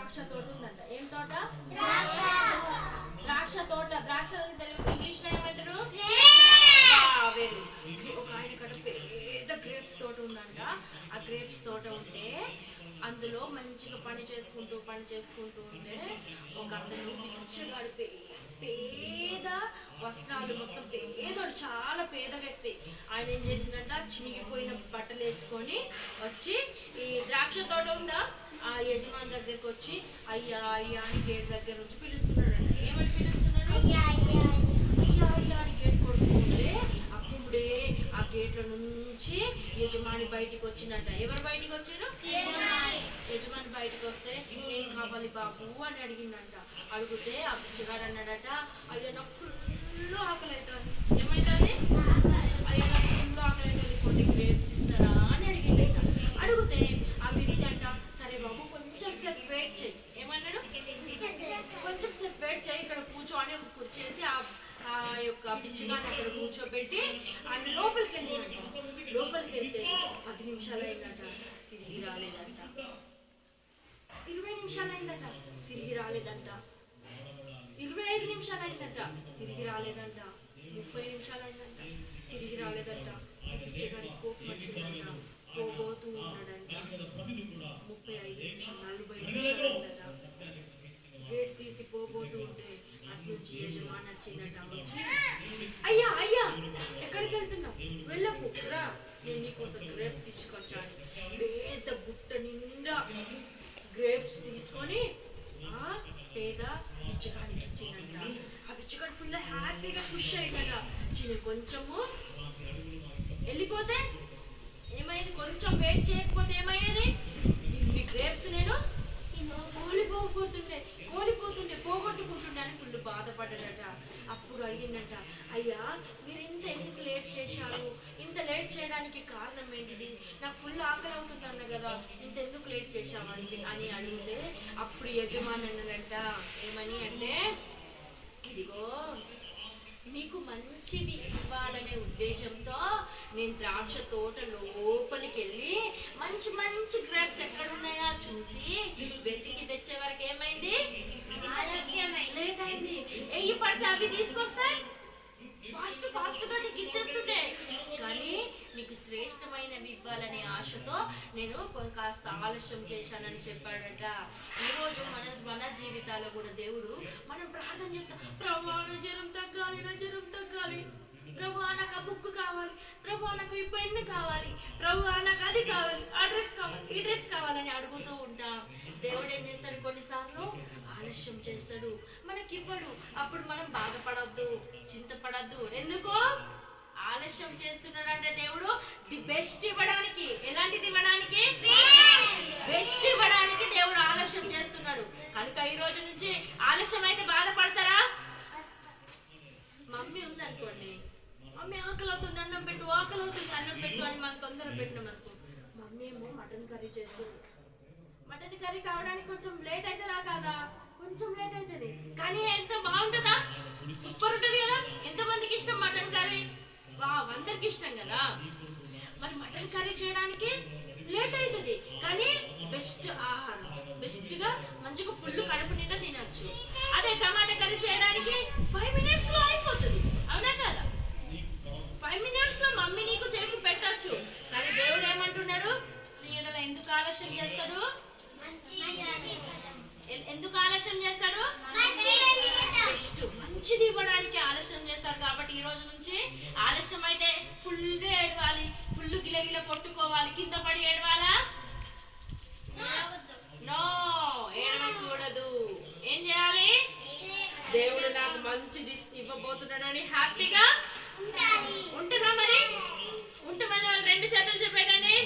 ద్రాక్ష తోట ఉందంట. ఏం తోట? ద్రాక్ష. తోట. ద్రాక్ష తెలుగు ఇంగ్లీష్లో ఏమంటారు. ఒక ఆయన కడ పెద్ద గ్రేప్స్ తోట ఉందంట. ఆ గ్రేప్స్ తోట ఉంటే అందులో మంచిగా పని చేసుకుంటూ పని చేసుకుంటూ ఉంటే ఒక అతను పిచ్చగాడు పేద వస్త్రాలు మొత్తం పేదోడు చాలా పేద వ్యక్తి. ఆయన ఏం చేసిందంట? చినిగిపోయిన బట్టలు వేసుకొని వచ్చి ఈ ద్రాక్ష తోట ఉందా? ఆ యజమాని దగ్గరికి వచ్చి అయ్యా అయ్యా అని గేట్ దగ్గర వచ్చి పిలుస్తున్నాడు ఏమని పిలుస్తున్నాడు? అయ్యా అయ్యా. అని గేట్ కొడుతుంటే అప్పుడే ఆ గేట్ల నుంచి యజమాని బయటికి వచ్చిందంట. ఎవరు బయటికి వచ్చారు బయటికి వస్తే ఏం కావాలి బాబు? అని అడిగిందంట. అడిగితే ఆ పిచ్చిగాడు అన్నాడట అయ్యో నాకు ఫుల్ ఆకలి అవుతుంది ఏమైతుంది? అయ్యో నాకు ఫుల్ ఆకలి అవుతుంది కొన్ని గ్రేప్స్ ఇస్తారా? అని అడిగిండట. అడిగితే ఆ వ్యక్తి అంట సరే బాబు కొంచెం సేపు వెయిట్ చేయి. ఏమన్నాడు? కొంచెం సేపు వెయిట్ చేయి ఇక్కడ కూర్చొని కూర్చేసి ఆ ఆ యొక్క పిచ్చిగాని అక్కడ కూర్చోబెట్టి ఆయన లోపలికి వెళ్ళినట్ట లోపలికి వెళ్తే పది నిమిషాలు అయిందట తిరిగి రాలేదంట. ఇరవై నిమిషాలు అయిందట తిరిగి రాలేదంట. ఇరవై ఐదు నిమిషాలు అయిందంట తిరిగి రాలేదంట. ముప్పై నిమిషాలు అయిందంట తిరిగి రాలేదంట. పిచ్చగాడి కోపం వచ్చిందంట పోబోతూ ఉన్నాడంట. ముప్పై ఐదు నిమిషాలు నలభై నిమిషాలు అయిందట గేట్ తీసి పోబోతూ ఉంటే అటు యజమాని వచ్చిందట వచ్చి అయ్యా అయ్యా ఎక్కడికి వెళ్తున్నావు? వెళ్ళకు రా. నేను నీకోసం గ్రేప్స్ తీసుకొచ్చాను. పెద్ద బుట్ట నిండా గ్రేప్స్ తీసుకొని ఆ పేద బిచ్చగాడికి ఇచ్చిందంట ఆ బిచ్చగాడు ఫుల్ హ్యాపీగా ఖుషి అయిందట చిన్న కొంచెము వెళ్ళిపోతే ఏమైంది? కొంచెం వెయిట్ చేయకపోతే ఏమయ్యేది ఇన్ని గ్రేప్స్ నేను కోలిపోతుండే కోలిపోతుండే పోగొట్టుకుంటుండే అని ఫుల్ బాధపడ్డాడట. అప్పుడు అడిగిందంట అయ్యా మీరు ఇంత ఎందుకు లేట్ చేశారు ఇంత లేట్ చేయడానికి కారణం ఏంటిది? నాకు ఫుల్ ఆకలి అవుతుంది అన్న కదా. ఇంత ఎందుకు లేట్ అంటే అని అడిగితే అప్పుడు యజమాని అన్నాడంట ఏమని అంటే ఇదిగో నీకు మంచివి ఇవ్వాలనే ఉద్దేశంతో నేను ద్రాక్ష తోట లోపలికి వెళ్ళి మంచి మంచి గ్రేప్స్ ఎక్కడ ఉన్నాయా చూసి వెతికి తెచ్చే వరకు ఏమైంది? లేట్ అయింది. ఎయ్యి పడితే అవి తీసుకొస్తాయి నీకు శ్రేష్టమైనవి ఇవ్వాలనే ఆశతో నేను కాస్త ఆలస్యం చేశానని చెప్పాడట. ఈరోజు మన మన జీవితాల్లో కూడా దేవుడు మనం ప్రార్థన చేస్తాం. ప్రభా జ్వరం తగ్గాలి నా జ్వరం తగ్గాలి. ప్రభు నాకు ఆ బుక్ కావాలి. ప్రభు నాకు ఈ పెన్ కావాలి. ప్రభు నాకు అది కావాలి. ఆ డ్రెస్ కావాలి. ఈ డ్రెస్ కావాలని అడుగుతూ ఉంటాం. దేవుడు ఏం చేస్తాడు? కొన్నిసార్లు ఆలస్యం చేస్తాడు. మనకి ఇవ్వడు అప్పుడు మనం బాధపడద్దు చింతపడద్దు. ఎందుకో ఆలస్యం చేస్తున్నాడు అంటే దేవుడు బెస్ట్ ఇవ్వడానికి ఎలాంటిది ఇవ్వడానికి? బెస్ట్ ఇవ్వడానికి దేవుడు ఆలస్యం చేస్తున్నాడు. కనుక ఈ రోజు నుంచి ఆలస్యం అయితే బాధపడతారా? మమ్మీ ఉంది అనుకోండి మమ్మీ ఆకలి అవుతుంది అన్నం పెట్టు ఆకలి అవుతుంది అన్నం పెట్టు అని మనం తొందర పెట్టినాం అనుకో. మమ్మీ ఏమో మటన్ కర్రీ చేస్తుంది మటన్ కర్రీ కావడానికి కొంచెం లేట్ అవుతుందా కాదా? కొంచెం లేట్ అవుతుంది కానీ ఎంత బాగుంటుందా? సూపర్ ఉంటుంది కదా? ఎంతమందికి ఇష్టం మటన్ కర్రీ? వా అందరికి ఇష్టం కదా? మరి మటన్ కర్రీ చేయడానికి లేట్ అవుతుంది కానీ బెస్ట్ ఆహారం. బెస్ట్గా మంచిగా ఫుల్ కడుపు నిండా తినచ్చు. అదే టమాటా కర్రీ చేయడానికి ఫైవ్ మినిట్స్లో అయిపోతుంది. అవునా కదా? ఫైవ్ మినిట్స్లో మమ్మీ నీకు చేసి పెట్టొచ్చు. కానీ దేవుడు ఏమంటున్నాడు? నీ ఎడల ఎందుకు ఆలస్యం చేస్తాడు? ఎందుకు ఆలస్యం చేస్తాడు? బెస్ట్ మంచిది ఇవ్వడానికి ఆలస్యం చేస్తాడు కాబట్టి ఈ రోజు నుంచి ఆలస్యం అయితే ఫుల్ ఏడవాలి గిలగిల కొట్టుకోవాలి. కింద పడి ఏడవాలా? నో ఏడవకూడదు. ఏం చేయాలి? దేవుడు నాకు మంచిది ఇవ్వబోతున్నాడని హ్యాపీగా ఉంటున్నా మరి? ఉంటే మళ్ళీ వాళ్ళు రెండు చేతులు చెప్పేటండి